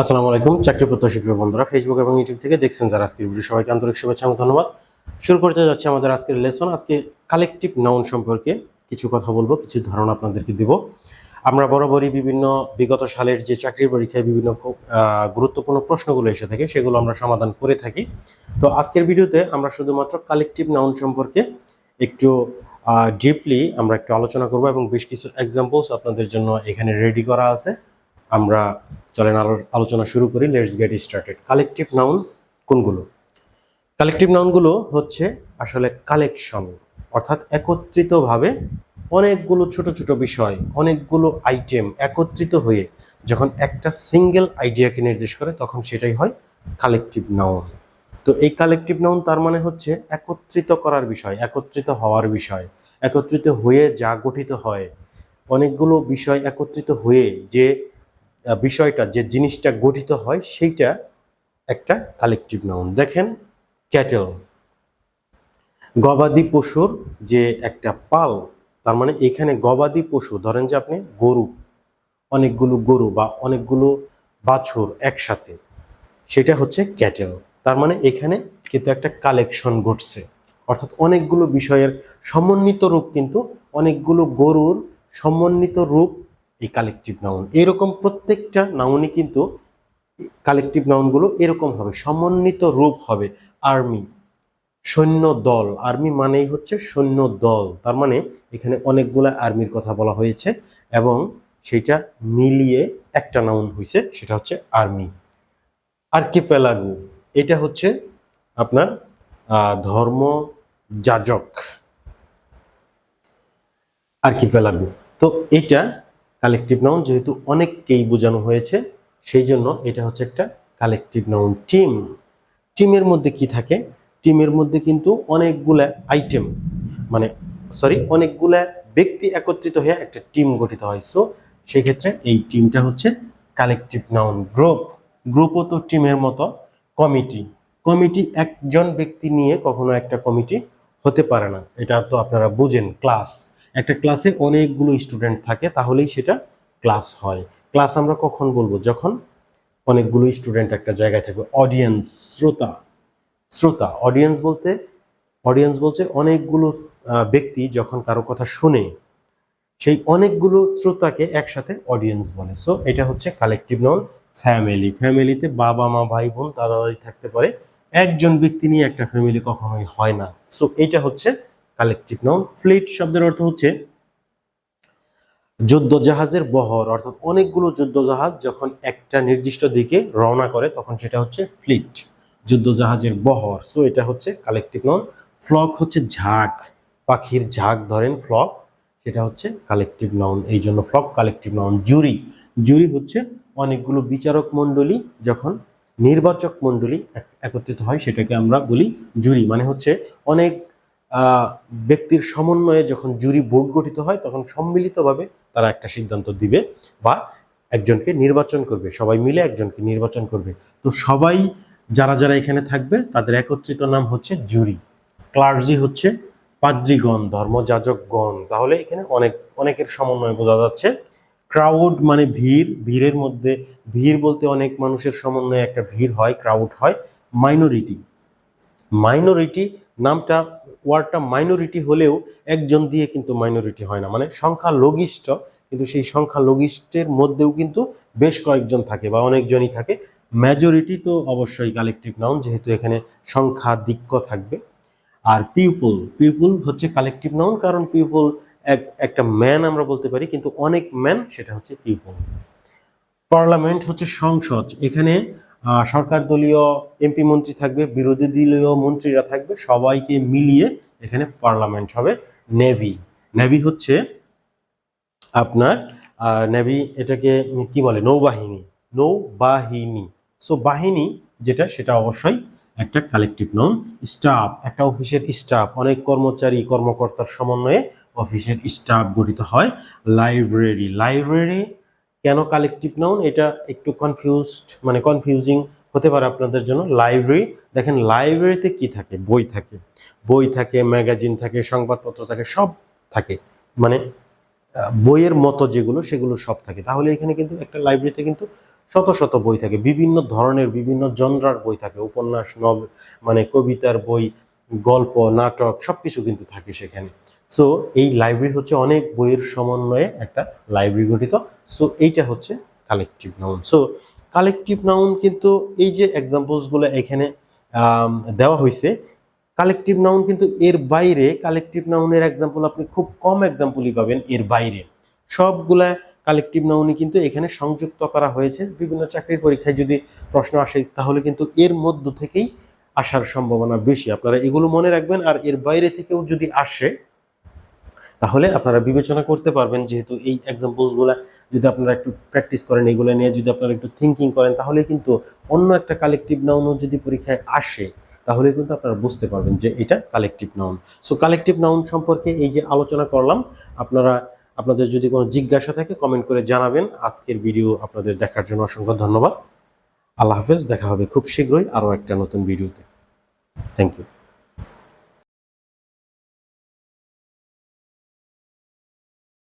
আসসালামু আলাইকুম। চাকরি প্রত্যাশী প্রিয় বন্ধুরা ফেসবুক এবং ইউটিউব থেকে দেখছেন যারা আজকের ভিডিও। সবাইকে আন্তরিক শুভেচ্ছা এবং ধন্যবাদ। শুরু করতে যাচ্ছে আমাদের আজকের লেসন আজকে কালেকটিভ নাউন সম্পর্কে কিছু কথা বলব, কিছু ধারণা আপনাদেরকে দিব। আমরা বরাবরই বিভিন্ন বিগত সালের যে চাকরির পরীক্ষায় বিভিন্ন গুরুত্বপূর্ণ প্রশ্নগুলো এসে থাকে, সেগুলো আমরা সমাধান করে থাকি। তো আজকের ভিডিওতে আমরা শুধুমাত্র কালেকটিভ নাউন সম্পর্কে একটু ডিপলি আমরা একটু আলোচনা করব এবং বেশ কিছু এক্সাম্পলস আপনাদের জন্য এখানে রেডি করা আছে। আমরা চলেন আলো- আলোচনা শুরু করি। Let's get started collective noun কোনগুলো? কালেকটিভ নাউনগুলো হচ্ছে আসলে কালেকশন অর্থাৎ একত্রিতভাবে অনেকগুলো ছোট ছোট বিষয়, অনেকগুলো আইটেম একত্রিত হয়ে যখন একটা সিঙ্গেল আইডিয়াকে নির্দেশ করে, তখন সেটাই হয় কালেকটিভ নাউন তো এই কালেকটিভ নাউন তার মানে হচ্ছে একত্রিত করার বিষয়, একত্রিত হওয়ার বিষয়, একত্রিত হয়ে যা গঠিত হয়। অনেকগুলো বিষয় একত্রিত হয়ে যে বিষয়টা, যে জিনিসটা গঠিত হয়, সেইটা একটা কালেকটিভ নাউন দেখেন ক্যাটেল গবাদি পশুর যে একটা পাল, তার মানে এখানে গবাদি পশু, ধরেন যে আপনি গরু, অনেকগুলো গরু বা অনেকগুলো বাছুর একসাথে, সেটা হচ্ছে ক্যাটেল তার মানে এখানে কিন্তু একটা কালেকশন ঘটছে। অর্থাৎ অনেকগুলো বিষয়ের সমন্বিত রূপ কিন্তু অনেকগুলো গরুর সমন্বিত রূপ এই কালেকটিভ নাউন এরকম প্রত্যেকটা নাউনই কিন্তু কালেকটিভ নাউনগুলো এরকম হবে, সমন্বিত রূপ হবে। আর্মি সৈন্য দল। আর্মি মানেই হচ্ছে সৈন্য দল। তার মানে এখানে অনেকগুলো আর্মির কথা বলা হয়েছে এবং সেটা মিলিয়ে একটা নাউন হয়েছে সেটা হচ্ছে আর্মি আর্কিপেলাগু এটা হচ্ছে আপনার ধর্ম যাজক। আর্কিপেলাগু তো এটা কালেকটিভ নাউন যেহেতু অনেককেই বোঝানো হয়েছে, সেই জন্য এটা হচ্ছে একটা কালেকটিভ নাউন টিম। টিমের মধ্যে কি থাকে? টিমের মধ্যে কিন্তু অনেকগুলা আইটেম মানে সরি, অনেকগুলা ব্যক্তি একত্রিত হয়ে একটা টিম গঠিত হয়। সো, সেক্ষেত্রে এই টিমটা হচ্ছে কালেকটিভ নাউন গ্রুপ। গ্রুপও তো টিমের মতো, কমিটি। কমিটি একজন ব্যক্তি নিয়ে কখনো একটা কমিটি হতে পারে না। এটা তো আপনারা বুঝেন, ক্লাস। একটা ক্লাসে অনেকগুলো স্টুডেন্ট থাকে, তাহলেই সেটা ক্লাস হয়। ক্লাস আমরা কখন বলব? যখন অনেকগুলো স্টুডেন্ট একটা জায়গায় থাকবে অডিয়েন্স শ্রোতা। শ্রোতা অডিয়েন্স বলতে অডিয়েন্স বলছে অনেকগুলো ব্যক্তি যখন কারও কথা শুনে, সেই অনেকগুলো শ্রোতাকে একসাথে অডিয়েন্স বলে। সো এটা হচ্ছে কালেকটিভ নন ফ্যামিলি ফ্যামিলিতে বাবা, মা, ভাই, বোন, দাদা, দাদি থাকতে পারে। একজন ব্যক্তি নিয়ে একটা ফ্যামিলি কখনোই হয় না। সো এটা হচ্ছে কালেকটিভ নাউন ফ্লিট শব্দের অর্থ হচ্ছে যুদ্ধ জাহাজের বহর, অর্থাৎ অনেকগুলো যুদ্ধ জাহাজ যখন একটা নির্দিষ্ট দিকে রওনা করে, তখন সেটা হচ্ছে ফ্লিট যুদ্ধ জাহাজের বহর। সো এটা হচ্ছে কালেকটিভ নাউন ফ্লক হচ্ছে ঝাঁক, পাখির ঝাঁক ধরেন ফ্লক, সেটা হচ্ছে কালেকটিভ নাউন এই জন্য flock collective noun jury. Jury হচ্ছে অনেকগুলো বিচারক মণ্ডলী, যখন নির্বাচক মণ্ডলী একত্রিত হয়, সেটাকে আমরা বলি জুরি মানে হচ্ছে অনেক ব্যক্তির সমন্বয়ে যখন জুরি বোর্ড গঠিত হয়, তখন সম্মিলিতভাবে তারা একটা সিদ্ধান্ত দিবে বা একজনকে নির্বাচন করবে। সবাই মিলে একজনকে নির্বাচন করবে। তো সবাই যারা যারা এখানে থাকবে, তাদের একত্রিত নাম হচ্ছে জুরি। ক্লার্জি হচ্ছে পাদ্রিগণ, ধর্মযাজকগণ। তাহলে এখানে অনেক, অনেকের সমন্বয় বোঝা যাচ্ছে। ক্রাউড মানে ভিড়। ভিড়ের মধ্যে, ভিড় বলতে অনেক মানুষের সমন্বয়ে একটা ভিড় হয়, ক্রাউড হয় মাইনরিটি। মাইনরিটি নামটা ওয়ার্ডটা মাইনরিটি হলেও একজন দিয়ে কিন্তু মাইনরিটি হয় না। মানে সংখ্যা লঘিষ্ঠ কিন্তু সেই সংখ্যা লঘিষ্ঠের মধ্যেও কিন্তু বেশ কয়েকজন থাকে বা অনেকজনই থাকে। মেজরিটি তো অবশ্যই কালেকটিভ নাউন যেহেতু এখানে সংখ্যা দিক্য থাকবে। আর পিউপুল পিউপুল হচ্ছে কালেকটিভ নাউন কারণ পিউপুল এক, একটা ম্যান আমরা বলতে পারি, কিন্তু অনেক ম্যান সেটা হচ্ছে পিউপুল পার্লামেন্ট হচ্ছে সংসদ, এখানে সরকার দলীয় এমপি মন্ত্রী থাকবে, বিরোধী দলীয় মন্ত্রীরা থাকবে, সবাইকে মিলিয়ে এখানে পার্লামেন্ট হবে নেভি। নেভি হচ্ছে আপনার নেভি এটাকে কি বলে, নৌবাহিনী। নৌবাহিনী। সো বাহিনী যেটা, সেটা অবশ্যই একটা কালেকটিভ নাউন স্টাফ একটা অফিসের স্টাফ অনেক কর্মচারী, কর্মকর্তার সমন্বয়ে অফিসের স্টাফ গঠিত হয়। লাইব্রেরি লাইব্রেরি কেন কালেকটিভ নাউন এটা একটু কনফিউজড মানে কনফিউজিং হতে পারে আপনাদের জন্য। লাইব্রেরি দেখেন লাইব্রেরিতে কি থাকে? বই থাকে। বই থাকে ম্যাগাজিন থাকে, সংবাদপত্র থাকে, সব থাকে। মানে বইয়ের মতো যেগুলো, সেগুলো সব থাকে। তাহলে এখানে কিন্তু একটা লাইব্রেরিতে কিন্তু শত শত বই থাকে। বিভিন্ন ধরনের, বিভিন্ন জনরার বই থাকে। উপন্যাস, নব মানে কবিতার বই, গল্প, নাটক, সবকিছু কিন্তু থাকে সেখানে। সো এই লাইব্রেরি হচ্ছে অনেক বইয়ের সমন্বয়ে একটা লাইব্রেরি গঠিত। সো এইটা হচ্ছে collective noun so collective noun কিন্তু এই যে এক্সাম্পলসগুলো এখানে দেওয়া হয়েছে কালেকটিভ নাউন কিন্তু এর বাইরে কালেকটিভ নাউনের এক্সাম্পল আপনি খুব কম এক্সাম্পলই পাবেন এর বাইরে। সবগুলা কালেকটিভ নাউনই কিন্তু এখানে সংযুক্ত করা হয়েছে। বিভিন্ন চাকরির পরীক্ষায় যদি প্রশ্ন আসে, তাহলে কিন্তু এর মধ্য থেকেই আসার সম্ভাবনা বেশি। আপনারা এগুলো মনে রাখবেন, আর এর বাইরে থেকেও যদি আসে তাহলে আপনারা বিবেচনা করতে পারবেন যেহেতু এই এক্সাম্পলসগুলো যদি আপনারা একটু প্র্যাকটিস করেন, এগুলো নিয়ে যদি আপনারা একটু থিঙ্কিং করেন, তাহলে কিন্তু অন্য একটা কালেকটিভ নাউনও যদি পরীক্ষায় আসে, তাহলে কিন্তু আপনারা বুঝতে পারবেন যে এটা collective noun so collective noun সম্পর্কে এই যে আলোচনা করলাম, আপনারা, আপনাদের যদি কোনো জিজ্ঞাসা থাকে কমেন্ট করে জানাবেন। আজকের ভিডিও আপনাদের দেখার জন্য অসংখ্য ধন্যবাদ। আল্লাহ হাফেজ, দেখা হবে খুব শীঘ্রই আরও একটা নতুন ভিডিওতে থ্যাংক ইউ